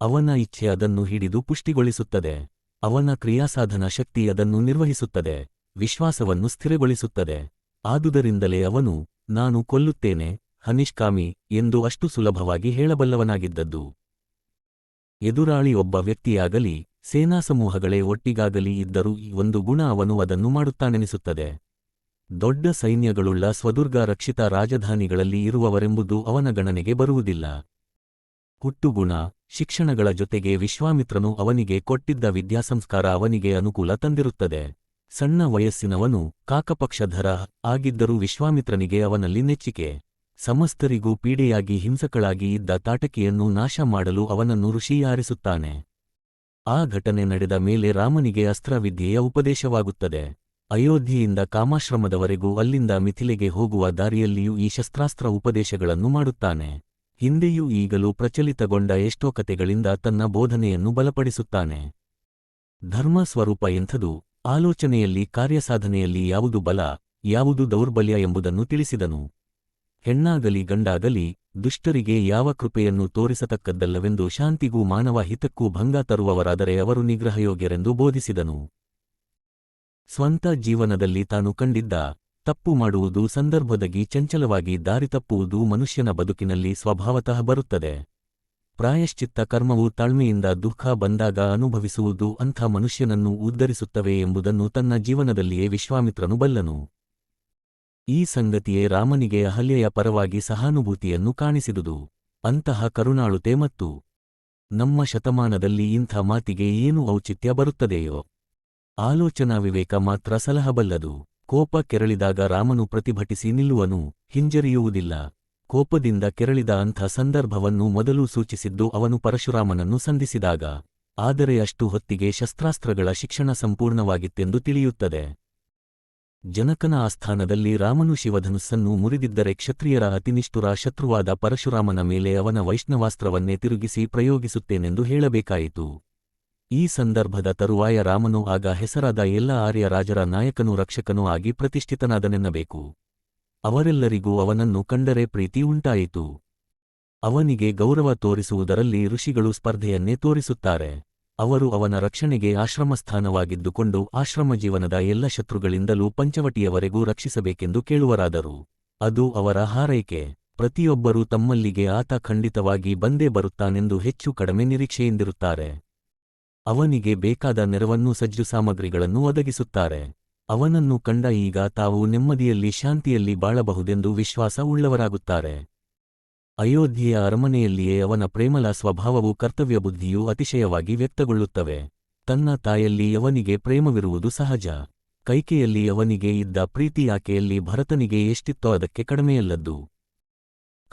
ಅವನ ಇಚ್ಛೆ ಅದನ್ನು ಹಿಡಿದು ಪುಷ್ಟಿಗೊಳಿಸುತ್ತದೆ. ಅವನ ಕ್ರಿಯಾಸಾಧನ ಶಕ್ತಿ ಅದನ್ನು ನಿರ್ವಹಿಸುತ್ತದೆ. ವಿಶ್ವಾಸವನ್ನು ಸ್ಥಿರಗೊಳಿಸುತ್ತದೆ. ಆದುದರಿಂದಲೇ ಅವನು, ನಾನು ಕೊಲ್ಲುತ್ತೇನೆ ಹನಿಷ್ಕಾಮಿ ಎಂದು ಅಷ್ಟು ಸುಲಭವಾಗಿ ಹೇಳಬಲ್ಲವನಾಗಿದ್ದದ್ದು. ಎದುರಾಳಿ ಒಬ್ಬ ವ್ಯಕ್ತಿಯಾಗಲಿ, ಸೇನಾ ಸಮೂಹಗಳೇ ಒಟ್ಟಿಗಾಗಲಿ ಇದ್ದರೂ ಈ ಒಂದು ಗುಣ ಅವನು ಅದನ್ನು ಮಾಡುತ್ತಾನೆನಿಸುತ್ತದೆ. ದೊಡ್ಡ ಸೈನ್ಯಗಳುಳ್ಳ ಸ್ವದುರ್ಗ ರಕ್ಷಿತ ರಾಜಧಾನಿಗಳಲ್ಲಿ ಇರುವವರೆಂಬುದು ಅವನ ಗಣನೆಗೆ ಬರುವುದಿಲ್ಲ. ಹುಟ್ಟುಗುಣ ಶಿಕ್ಷಣಗಳ ಜೊತೆಗೆ ವಿಶ್ವಾಮಿತ್ರನು ಅವನಿಗೆ ಕೊಟ್ಟಿದ್ದ ವಿದ್ಯಾಸಂಸ್ಕಾರ ಅವನಿಗೆ ಅನುಕೂಲ ತಂದಿರುತ್ತದೆ. ಸಣ್ಣ ವಯಸ್ಸಿನವನು ಕಾಕಪಕ್ಷಧರ ಆಗಿದ್ದರೂ ವಿಶ್ವಾಮಿತ್ರನಿಗೆ ಅವನಲ್ಲಿ ನೆಚ್ಚಿಕೆ. ಸಮಸ್ತರಿಗೂ ಪೀಡೆಯಾಗಿ ಹಿಂಸಕಳಾಗಿ ಇದ್ದ ತಾಟಕಿಯನ್ನು ನಾಶ ಮಾಡಲು ಅವನನ್ನು ಋಷಿಯಾರಿಸುತ್ತಾನೆ. ಆ ಘಟನೆ ನಡೆದ ಮೇಲೆ ರಾಮನಿಗೆ ಅಸ್ತ್ರವಿದ್ಯೆಯ ಉಪದೇಶವಾಗುತ್ತದೆ. ಅಯೋಧ್ಯೆಯಿಂದ ಕಾಮಾಶ್ರಮದವರೆಗೂ ಅಲ್ಲಿಂದ ಮಿಥಿಲೆಗೆ ಹೋಗುವ ದಾರಿಯಲ್ಲಿಯೂ ಈ ಶಸ್ತ್ರಾಸ್ತ್ರ ಉಪದೇಶಗಳನ್ನು ಮಾಡುತ್ತಾನೆ. ಹಿಂದೆಯೂ ಈಗಲೂ ಪ್ರಚಲಿತಗೊಂಡ ಎಷ್ಟೋ ಕತೆಗಳಿಂದ ತನ್ನ ಬೋಧನೆಯನ್ನು ಬಲಪಡಿಸುತ್ತಾನೆ. ಧರ್ಮ ಸ್ವರೂಪ ಎಂಥದು, ಆಲೋಚನೆಯಲ್ಲಿ, ಕಾರ್ಯಸಾಧನೆಯಲ್ಲಿ ಯಾವುದು ಬಲ, ಯಾವುದು ದೌರ್ಬಲ್ಯ ಎಂಬುದನ್ನು ತಿಳಿಸಿದನು. ಹೆಣ್ಣಾಗಲಿ ಗಂಡಾಗಲಿ, ದುಷ್ಟರಿಗೆ ಯಾವ ಕೃಪೆಯನ್ನು ತೋರಿಸತಕ್ಕದ್ದಲ್ಲವೆಂದು ಶಾಂತಿಗೂ ಮಾನವ ಹಿತಕ್ಕೂ ಭಂಗ ತರುವವರಾದರೆ ಅವರು ನಿಗ್ರಹಯೋಗ್ಯರೆಂದು ಬೋಧಿಸಿದನು. ಸ್ವಂತ ಜೀವನದಲ್ಲಿ ತಾನು ಕಂಡಿದ್ದ ತಪ್ಪು ಮಾಡುವುದು ಸಂದರ್ಭದಗಿ ಚಂಚಲವಾಗಿ ದಾರಿ ತಪ್ಪುವುದು ಮನುಷ್ಯನ ಬದುಕಿನಲ್ಲಿ ಸ್ವಭಾವತಃ ಬರುತ್ತದೆ. ಪ್ರಾಯಶ್ಚಿತ್ತ ಕರ್ಮವು ತಾಳ್ಮೆಯಿಂದ ದುಃಖ ಬಂದಾಗ ಅನುಭವಿಸುವುದು ಅಂಥ ಮನುಷ್ಯನನ್ನು ಉದ್ಧರಿಸುತ್ತವೆ ಎಂಬುದನ್ನು ತನ್ನ ಜೀವನದಲ್ಲಿಯೇ ವಿಶ್ವಾಮಿತ್ರನು ಬಲ್ಲನು. ಈ ಸಂಗತಿಯೇ ರಾಮನಿಗೆ ಅಹಲ್ಯೆಯ ಪರವಾಗಿ ಸಹಾನುಭೂತಿಯನ್ನು ಕಾಣಿಸಿದುದು. ಅಂತಹ ಕರುಣಾಳುತೆ ಮತ್ತು ನಮ್ಮ ಶತಮಾನದಲ್ಲಿ ಇಂಥ ಮಾತಿಗೆ ಏನು ಔಚಿತ್ಯ ಬರುತ್ತದೆಯೋ? ಆಲೋಚನಾ ವಿವೇಕ ಮಾತ್ರ ಸಲಹಬಲ್ಲದು. ಕೋಪ ಕೆರಳಿದಾಗ ರಾಮನು ಪ್ರತಿಭಟಿಸಿ ನಿಲ್ಲುವನು, ಹಿಂಜರಿಯುವುದಿಲ್ಲ. ಕೋಪದಿಂದ ಕೆರಳಿದ ಅಂಥ ಸಂದರ್ಭವನ್ನು ಮೊದಲು ಸೂಚಿಸಿದ್ದು ಅವನು ಪರಶುರಾಮನನ್ನು ಸಂಧಿಸಿದಾಗ. ಆದರೆ ಅಷ್ಟು ಹೊತ್ತಿಗೆ ಶಸ್ತ್ರಾಸ್ತ್ರಗಳ ಶಿಕ್ಷಣ ಸಂಪೂರ್ಣವಾಗಿತ್ತೆಂದು ತಿಳಿಯುತ್ತದೆ. ಜನಕನ ಆಸ್ಥಾನದಲ್ಲಿ ರಾಮನು ಶಿವಧನುಸ್ಸನ್ನು ಮುರಿದಿದ್ದರೆ ಕ್ಷತ್ರಿಯರ ಅತಿನಿಷ್ಠುರ ಶತ್ರುವಾದ ಪರಶುರಾಮನ ಮೇಲೆ ಅವನ ವೈಷ್ಣವಾಸ್ತ್ರವನ್ನೇ ತಿರುಗಿಸಿ ಪ್ರಯೋಗಿಸುತ್ತೇನೆಂದು ಹೇಳಬೇಕಾಯಿತು. ಈ ಸಂದರ್ಭದ ತರುವಾಯ ರಾಮನು ಆಗ ಹೆಸರಾದ ಎಲ್ಲ ಆರ್ಯ ರಾಜರ ನಾಯಕನೂ ರಕ್ಷಕನೂ ಆಗಿ ಪ್ರತಿಷ್ಠಿತನಾದನೆನ್ನಬೇಕು. ಅವರೆಲ್ಲರಿಗೂ ಅವನನ್ನು ಕಂಡರೆ ಪ್ರೀತಿ ಉಂಟಾಯಿತು. ಅವನಿಗೆ ಗೌರವ ತೋರಿಸುವುದರಲ್ಲಿ ಋಷಿಗಳು ಸ್ಪರ್ಧೆಯನ್ನೇ ತೋರಿಸುತ್ತಾರೆ. ಅವರು ಅವನ ರಕ್ಷಣೆಗೆ ಆಶ್ರಮಸ್ಥಾನವಾಗಿದ್ದುಕೊಂಡು ಆಶ್ರಮ ಜೀವನದ ಎಲ್ಲ ಶತ್ರುಗಳಿಂದಲೂ ಪಂಚವಟಿಯವರೆಗೂ ರಕ್ಷಿಸಬೇಕೆಂದು ಕೇಳುವರಾದರು. ಅದು ಅವರ ಹಾರೈಕೆ. ಪ್ರತಿಯೊಬ್ಬರೂ ತಮ್ಮಲ್ಲಿಗೆ ಆತ ಖಂಡಿತವಾಗಿ ಬಂದೇ ಬರುತ್ತಾನೆಂದು ಹೆಚ್ಚು ಕಡಿಮೆ ನಿರೀಕ್ಷೆಯಿಂದಿರುತ್ತಾರೆ. ಅವನಿಗೆ ಬೇಕಾದ ನೆರವನ್ನು ಸಜ್ಜು ಸಾಮಗ್ರಿಗಳನ್ನು ಒದಗಿಸುತ್ತಾರೆ. ಅವನನ್ನು ಕಂಡ ಈಗ ತಾವು ನೆಮ್ಮದಿಯಲ್ಲಿ ಶಾಂತಿಯಲ್ಲಿ ಬಾಳಬಹುದೆಂದು ವಿಶ್ವಾಸ ಉಳ್ಳವರಾಗುತ್ತಾರೆ. ಅಯೋಧ್ಯೆಯ ಅರಮನೆಯಲ್ಲಿಯೇ ಅವನ ಪ್ರೇಮಲ ಸ್ವಭಾವವು ಕರ್ತವ್ಯ ಬುದ್ಧಿಯು ಅತಿಶಯವಾಗಿ ವ್ಯಕ್ತಗೊಳ್ಳುತ್ತವೆ. ತನ್ನ ತಾಯಲ್ಲಿ ಅವನಿಗೆ ಪ್ರೇಮವಿರುವುದು ಸಹಜ. ಕೈಕೆಯಲ್ಲಿ ಅವನಿಗೆ ಇದ್ದ ಪ್ರೀತಿ ಆಕೆಯಲ್ಲಿ ಭರತನಿಗೆ ಎಷ್ಟಿತ್ತೋ ಅದಕ್ಕೆ ಕಡಿಮೆಯಲ್ಲದ್ದು.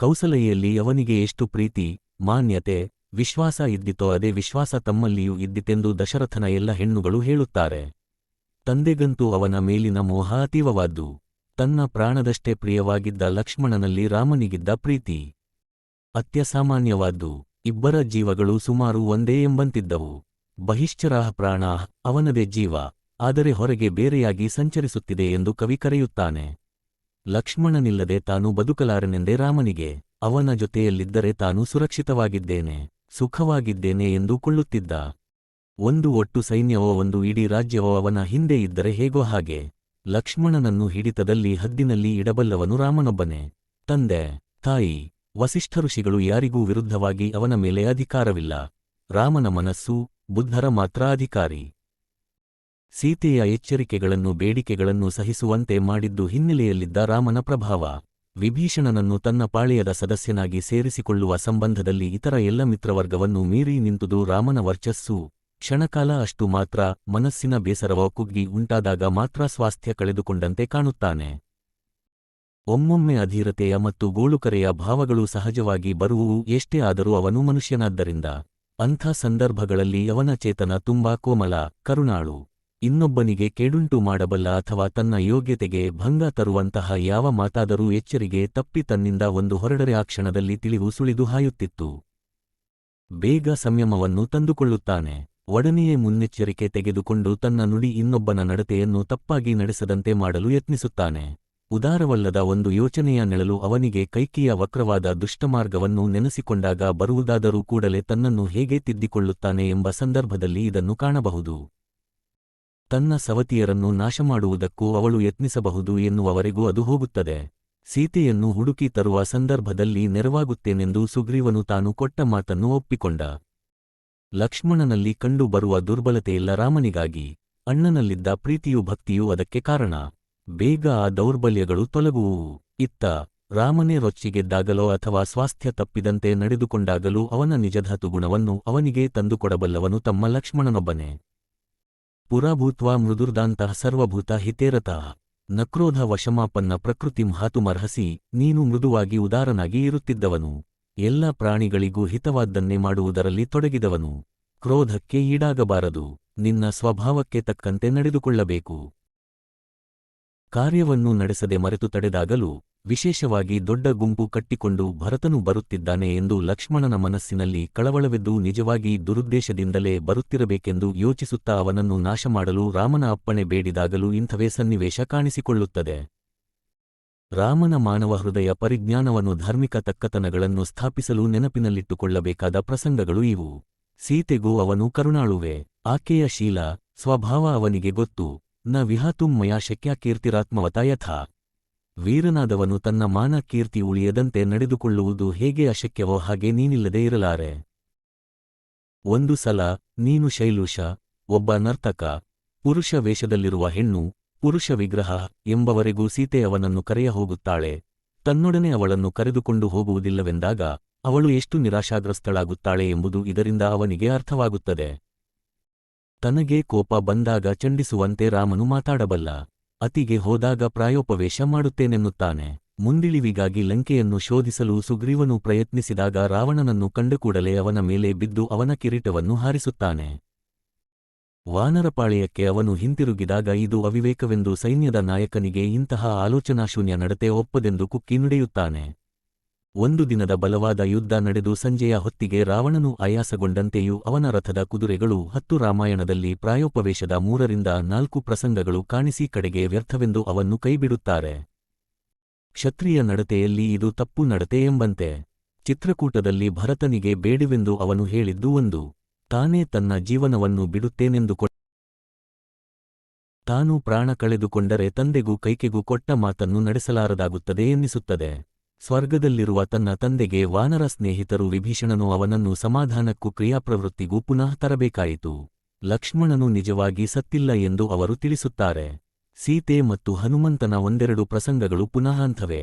ಕೌಸಲೆಯಲ್ಲಿ ಅವನಿಗೆ ಎಷ್ಟು ಪ್ರೀತಿ, ಮಾನ್ಯತೆ ವಿಶ್ವಾಸ ಇದ್ದಿತೋ ಅದೇ ವಿಶ್ವಾಸ ತಮ್ಮಲ್ಲಿಯೂ ಇದ್ದಿತೆಂದು ದಶರಥನ ಎಲ್ಲ ಹೆಣ್ಣುಗಳು ಹೇಳುತ್ತಾರೆ. ತಂದೆಗಂತೂ ಅವನ ಮೇಲಿನ ಮೋಹ ಅತೀವವಾದ್ದು. ತನ್ನ ಪ್ರಾಣದಷ್ಟೇ ಪ್ರಿಯವಾಗಿದ್ದ ಲಕ್ಷ್ಮಣನಲ್ಲಿ ರಾಮನಿಗಿದ್ದ ಪ್ರೀತಿ. ಅತ್ಯಸಾಮಾನ್ಯವಾದ್ದು. ಇಬ್ಬರ ಜೀವಗಳು ಸುಮಾರು ಒಂದೇ ಎಂಬಂತಿದ್ದವು. ಬಹಿಶ್ಚರಾಹ ಪ್ರಾಣ ಅವನದೇ ಜೀವ. ಆದರೆ ಹೊರಗೆ ಬೇರೆಯಾಗಿ ಸಂಚರಿಸುತ್ತಿದೆ ಎಂದು ಕವಿ ಕರೆಯುತ್ತಾನೆ. ಲಕ್ಷ್ಮಣನಿಲ್ಲದೆ ತಾನು ಬದುಕಲಾರನೆಂದೇ ರಾಮನಿಗೆ. ಅವನ ಜೊತೆಯಲ್ಲಿದ್ದರೆ ತಾನು ಸುರಕ್ಷಿತವಾಗಿದ್ದೇನೆ. ಸುಖವಾಗಿದ್ದೇನೆ ಎಂದು ಕೊಳ್ಳುತ್ತಿದ್ದ ಒಂದು ಒಟ್ಟು ಸೈನ್ಯವೋ ಒಂದು ಇಡೀ ರಾಜ್ಯವೋ ಅವನ ಹಿಂದೆ ಇದ್ದರೆ ಹೇಗೋ ಹಾಗೆ. ಲಕ್ಷ್ಮಣನನ್ನು ಹಿಡಿತದಲ್ಲಿ ಹದ್ದಿನಲ್ಲಿ ಇಡಬಲ್ಲವನು ರಾಮನೊಬ್ಬನೇ. ತಂದೆ, ತಾಯಿ, ವಸಿಷ್ಠ ಋಷಿಗಳು ಯಾರಿಗೂ ವಿರುದ್ಧವಾಗಿ ಅವನ ಮೇಲೆ ಅಧಿಕಾರವಿಲ್ಲ. ರಾಮನ ಮನಸ್ಸು, ಬುದ್ಧರ ಮಾತ್ರ ಅಧಿಕಾರಿ. ಸೀತೆಯ ಎಚ್ಚರಿಕೆಗಳನ್ನು, ಬೇಡಿಕೆಗಳನ್ನು ಸಹಿಸುವಂತೆ ಮಾಡಿದ್ದು ಹಿನ್ನೆಲೆಯಲ್ಲಿದ್ದ ರಾಮನ ಪ್ರಭಾವ. ವಿಭೀಷಣನನ್ನು ತನ್ನ ಪಾಳೆಯದ ಸದಸ್ಯನಾಗಿ ಸೇರಿಸಿಕೊಳ್ಳುವ ಸಂಬಂಧದಲ್ಲಿ ಇತರ ಎಲ್ಲ ಮಿತ್ರವರ್ಗವನ್ನು ಮೀರಿ ನಿಂತುದು ರಾಮನ ವರ್ಚಸ್ಸು. ಕ್ಷಣಕಾಲ ಅಷ್ಟು ಮಾತ್ರ ಮನಸ್ಸಿನ ಬೇಸರವ ಕುಗ್ಗಿ ಉಂಟಾದಾಗ ಮಾತ್ರ ಸ್ವಾಸ್ಥ್ಯ ಕಳೆದುಕೊಂಡಂತೆ ಕಾಣುತ್ತಾನೆ. ಒಮ್ಮೊಮ್ಮೆ ಅಧೀರತೆಯ ಮತ್ತು ಗೋಳುಕರೆಯ ಭಾವಗಳು ಸಹಜವಾಗಿ ಬರುವುವು ಎಷ್ಟೇ ಆದರೂ ಅವನು ಮನುಷ್ಯನಾದ್ದರಿಂದ ಅಂಥ ಸಂದರ್ಭಗಳಲ್ಲಿ ಅವನ ಚೇತನ ತುಂಬಾ ಕೋಮಲ, ಕರುಣಾಳು. ಇನ್ನೊಬ್ಬನಿಗೆ ಕೇಡುಂಟು ಮಾಡಬಲ್ಲ ಅಥವಾ ತನ್ನ ಯೋಗ್ಯತೆಗೆ ಭಂಗ ತರುವಂತಹ ಯಾವ ಮಾತಾದರೂ ಎಚ್ಚರಿಗೆ ತಪ್ಪಿ ತನ್ನಿಂದ ಒಂದು ಹೊರಡರೆ ಆ ಕ್ಷಣದಲ್ಲಿ ತಿಳಿವು ಸುಳಿದು ಹಾಯುತ್ತಿತ್ತು. ಬೇಗ ಸಂಯಮವನ್ನು ತಂದುಕೊಳ್ಳುತ್ತಾನೆ. ಒಡನೆಯೇ ಮುನ್ನೆಚ್ಚರಿಕೆ ತೆಗೆದುಕೊಂಡು ತನ್ನ ನುಡಿ ಇನ್ನೊಬ್ಬನ ನಡತೆಯನ್ನು ತಪ್ಪಾಗಿ ನಡೆಸದಂತೆ ಮಾಡಲು ಯತ್ನಿಸುತ್ತಾನೆ. ಉದಾರವಲ್ಲದ ಒಂದು ಯೋಚನೆಯ ನೆಳಲು ಅವನಿಗೆ ಕೈಕಿಯ ವಕ್ರವಾದ ದುಷ್ಟಮಾರ್ಗವನ್ನು ನೆನೆಸಿಕೊಂಡಾಗ ಬರುವುದಾದರೂ ಕೂಡಲೇ ತನ್ನನ್ನು ಹೇಗೆ ತಿದ್ದಿಕೊಳ್ಳುತ್ತಾನೆ ಎಂಬ ಸಂದರ್ಭದಲ್ಲಿ ಇದನ್ನು ಕಾಣಬಹುದು. ತನ್ನ ಸವತಿಯರನ್ನು ನಾಶಮಾಡುವುದಕ್ಕೂ ಅವಳು ಯತ್ನಿಸಬಹುದು ಎನ್ನುವವರೆಗೂ ಅದು ಹೋಗುತ್ತದೆ. ಸೀತೆಯನ್ನು ಹುಡುಕಿ ತರುವ ಸಂದರ್ಭದಲ್ಲಿ ನೆರವಾಗುತ್ತೇನೆಂದು ಸುಗ್ರೀವನು ತಾನು ಕೊಟ್ಟ ಮಾತನ್ನು ಒಪ್ಪಿಕೊಂಡ. ಲಕ್ಷ್ಮಣನಲ್ಲಿ ಕಂಡು ಬರುವ ದುರ್ಬಲತೆಯಿಲ್ಲ ರಾಮನಿಗಾಗಿ. ಅಣ್ಣನಲ್ಲಿದ್ದ ಪ್ರೀತಿಯೂ ಭಕ್ತಿಯೂ ಅದಕ್ಕೆ ಕಾರಣ. ಬೇಗ ಆ ದೌರ್ಬಲ್ಯಗಳು ತೊಲಗುವು. ಇತ್ತ ರಾಮನೇ ರೊಚ್ಚಿಗೆದ್ದಾಗಲೋ ಅಥವಾ ಸ್ವಾಸ್ಥ್ಯ ತಪ್ಪಿದಂತೆ ನಡೆದುಕೊಂಡಾಗಲೂ ಅವನ ನಿಜಧಾತು ಗುಣವನ್ನು ಅವನಿಗೆ ತಂದುಕೊಡಬಲ್ಲವನು ತಮ್ಮ ಲಕ್ಷ್ಮಣನೊಬ್ಬನೇ. ಪುರಾಭೂತ್ವಾ ಮೃದುರ್ದಾಂತಃ ಸರ್ವಭೂತ ಹಿತೇರತಃ. ನಕ್ರೋಧ ವಶಮಾಪನ್ನ ಪ್ರಕೃತಿಂ ಹಾತುಮರ್ಹಸಿ ನೀನು ಮೃದುವಾಗಿ ಉದಾರನಾಗಿ ಇರುತ್ತಿದ್ದವನು. ಎಲ್ಲ ಪ್ರಾಣಿಗಳಿಗೂ ಹಿತವಾದ್ದನ್ನೇ ಮಾಡುವುದರಲ್ಲಿ ತೊಡಗಿದವನು. ಕ್ರೋಧಕ್ಕೆ ಈಡಾಗಬಾರದು. ನಿನ್ನ ಸ್ವಭಾವಕ್ಕೆ ತಕ್ಕಂತೆ ನಡೆದುಕೊಳ್ಳಬೇಕು. ಕಾರ್ಯವನ್ನು ನಡೆಸದೆ ಮರೆತು ತಡೆದಾಗಲೂ ವಿಶೇಷವಾಗಿ ದೊಡ್ಡ ಗುಂಪು ಕಟ್ಟಿಕೊಂಡು ಭರತನು ಬರುತ್ತಿದ್ದಾನೆ ಎಂದು ಲಕ್ಷ್ಮಣನ ಮನಸ್ಸಿನಲ್ಲಿ ಕಳವಳವೆದ್ದು ನಿಜವಾಗಿ ದುರುದ್ದೇಶದಿಂದಲೇ ಬರುತ್ತಿರಬೇಕೆಂದು ಯೋಚಿಸುತ್ತಾ ಅವನನ್ನು ನಾಶಮಾಡಲು ರಾಮನ ಅಪ್ಪಣೆ ಬೇಡಿದಾಗಲೂ ಇಂಥವೇ ಸನ್ನಿವೇಶ ಕಾಣಿಸಿಕೊಳ್ಳುತ್ತದೆ. ರಾಮನ ಮಾನವ ಹೃದಯ ಪರಿಜ್ಞಾನವನ್ನು ಧಾರ್ಮಿಕ ತಕ್ಕತನಗಳನ್ನು ಸ್ಥಾಪಿಸಲು ನೆನಪಿನಲ್ಲಿಟ್ಟುಕೊಳ್ಳಬೇಕಾದ ಪ್ರಸಂಗಗಳು ಇವು. ಸೀತೆಗೂ ಅವನು ಕರುಣಾಳುವೆ. ಆಕೆಯ ಶೀಲ, ಸ್ವಭಾವ ಅವನಿಗೆ ಗೊತ್ತು. ನ ವಿಹಾತುಂ ಮಯಾ ಯಥಾ. ವೀರನಾದವನು ತನ್ನ ಮಾನ ಕೀರ್ತಿ ಉಳಿಯದಂತೆ ನಡೆದುಕೊಳ್ಳುವುದು ಹೇಗೆ ಅಶಕ್ಯವೋ ಹಾಗೆ ನೀನಿಲ್ಲದೆ ಇರಲಾರೆ. ಒಂದು ಸಲ ನೀನು ಶೈಲೂಷ, ಒಬ್ಬ ನರ್ತಕ, ಪುರುಷ ವೇಷದಲ್ಲಿರುವ ಹೆಣ್ಣು, ಪುರುಷ ವಿಗ್ರಹ ಎಂಬವರೆಗೂ ಸೀತೆ ಅವನನ್ನು ಕರೆಯ ಹೋಗುತ್ತಾಳೆ. ತನ್ನೊಡನೆ ಅವಳನ್ನು ಕರೆದುಕೊಂಡು ಹೋಗುವುದಿಲ್ಲವೆಂದಾಗ ಅವಳು ಎಷ್ಟು ನಿರಾಶಾಗ್ರಸ್ತಳಾಗುತ್ತಾಳೆ ಎಂಬುದು ಇದರಿಂದ ಅವನಿಗೆ ಅರ್ಥವಾಗುತ್ತದೆ. ತನಗೆ ಕೋಪ ಬಂದಾಗ ಚಂಡಿಸುವಂತೆ ರಾಮನು ಮಾತಾಡಬಲ್ಲ. ಅತಿಗೆ ಹೋದಾಗ ಪ್ರಾಯೋಪವೇಶ ಮಾಡುತ್ತೇನೆನ್ನುತ್ತಾನೆ. ಮುಂದಿಳಿವಿಗಾಗಿ ಲಂಕೆಯನ್ನು ಶೋಧಿಸಲು ಸುಗ್ರೀವನು ಪ್ರಯತ್ನಿಸಿದಾಗ ರಾವಣನನ್ನು ಕಂಡುಕೂಡಲೇ ಅವನ ಮೇಲೆ ಬಿದ್ದು ಅವನ ಕಿರೀಟವನ್ನು ಹಾರಿಸುತ್ತಾನೆ. ವಾನರಪಾಳೆಯಕ್ಕೆ ಅವನು ಹಿಂತಿರುಗಿದಾಗ ಇದು ಅವಿವೇಕವೆಂದು ಸೈನ್ಯದ ನಾಯಕನಿಗೆ ಇಂತಹ ಆಲೋಚನಾಶೂನ್ಯ ನಡತೆ ಒಪ್ಪದೆಂದು ಕುಕ್ಕಿ ನುಡಿಯುತ್ತಾನೆ. ಒಂದು ದಿನದ ಬಲವಾದ ಯುದ್ಧ ನಡೆದು ಸಂಜೆಯ ಹೊತ್ತಿಗೆ ರಾವಣನು ಆಯಾಸಗೊಂಡಂತೆಯೂ ಅವನ ರಥದ ಕುದುರೆಗಳು ಹತ್ತು ರಾಮಾಯಣದಲ್ಲಿ ಪ್ರಾಯೋಪವೇಶದ ಮೂರರಿಂದ ನಾಲ್ಕು ಪ್ರಸಂಗಗಳು ಕಾಣಿಸಿ ಕಡೆಗೆ ವ್ಯರ್ಥವೆಂದು ಅವನ್ನು ಕೈಬಿಡುತ್ತಾರೆ. ಕ್ಷತ್ರಿಯ ನಡತೆಯಲ್ಲಿ ಇದು ತಪ್ಪು ನಡತೆ ಎಂಬಂತೆ. ಚಿತ್ರಕೂಟದಲ್ಲಿ ಭರತನಿಗೆ ಬೇಡಿವೆಂದು ಅವನು ಹೇಳಿದ್ದು ಒಂದು. ತಾನೇ ತನ್ನ ಜೀವನವನ್ನು ಬಿಡುತ್ತೇನೆಂದು ಕೊ ತಾನು ಪ್ರಾಣ ಕಳೆದುಕೊಂಡರೆ ತಂದೆಗೂ ಕೈಕೆಗೂ ಕೊಟ್ಟ ಮಾತನ್ನು ನಡೆಸಲಾರದಾಗುತ್ತದೆ ಎನ್ನಿಸುತ್ತದೆ. ಸ್ವರ್ಗದಲ್ಲಿರುವ ತನ್ನ ತಂದೆಗೆ ವಾನರ ಸ್ನೇಹಿತರು ವಿಭೀಷಣನು ಅವನನ್ನು ಸಮಾಧಾನಕ್ಕೂ ಕ್ರಿಯಾಪ್ರವೃತ್ತಿಗೂ ಪುನಃ ತರಬೇಕಾಯಿತು. ಲಕ್ಷ್ಮಣನು ನಿಜವಾಗಿ ಸತ್ತಿಲ್ಲ ಎಂದು ಅವರು ತಿಳಿಸುತ್ತಾರೆ. ಸೀತೆ ಮತ್ತು ಹನುಮಂತನ ಒಂದೆರಡು ಪ್ರಸಂಗಗಳು ಪುನಃ ಅಂಥವೇ.